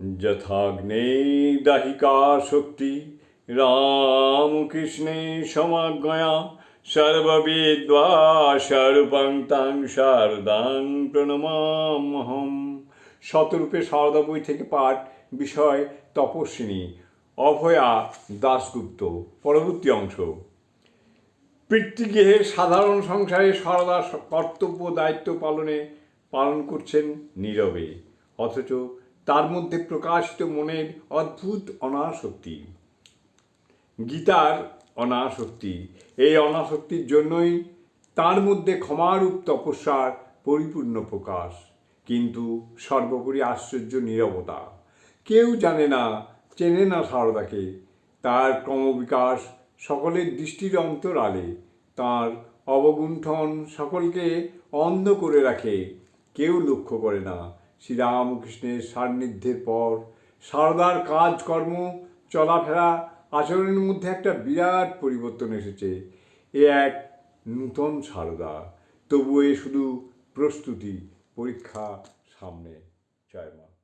যথাগ্নে দাহিকা শক্তি রামকৃষ্ণে সমাজ্ঞয়া, সর্ববিদ্বা স্বরূপং তাং শারদাং প্রণমামহম শতরূপে সারদা বই থেকে পাঠ বিষয় তপস্বিনী অভয়া দাশগুপ্ত, পরবর্তী অংশ। পিতৃগৃহে সাধারণ সংসারে সারদা কর্তব্য দায়িত্ব পালনে পালন করছেন নীরবে, অথচ তার মধ্যে প্রকাশিত মনের অদ্ভুত অনাসক্তি। গীতার অনাসক্তি। এই অনাসক্তির জন্যই তার মধ্যে ক্ষমারূপ তপস্যার পরিপূর্ণ প্রকাশ। কিন্তু সর্বোপরি আশ্চর্য নীরবতা। কেউ জানে না, চেনে না সারদাকে। তার ক্রমবিকাশ সকলের দৃষ্টির অন্তরালে। তার অবগুণ্ঠন সকলকে অন্ধ করে রাখে। কেউ লক্ষ্য করে না শ্রীরামকৃষ্ণের সান্নিধ্যের পর সারদার কাজকর্ম, চলাফেরা, আচরণের মধ্যে একটা বিরাট পরিবর্তন এসেছে। এ এক নূতন সারদা। তবু এ শুধু প্রস্তুতি, পরীক্ষা, সামনে, জয় মা।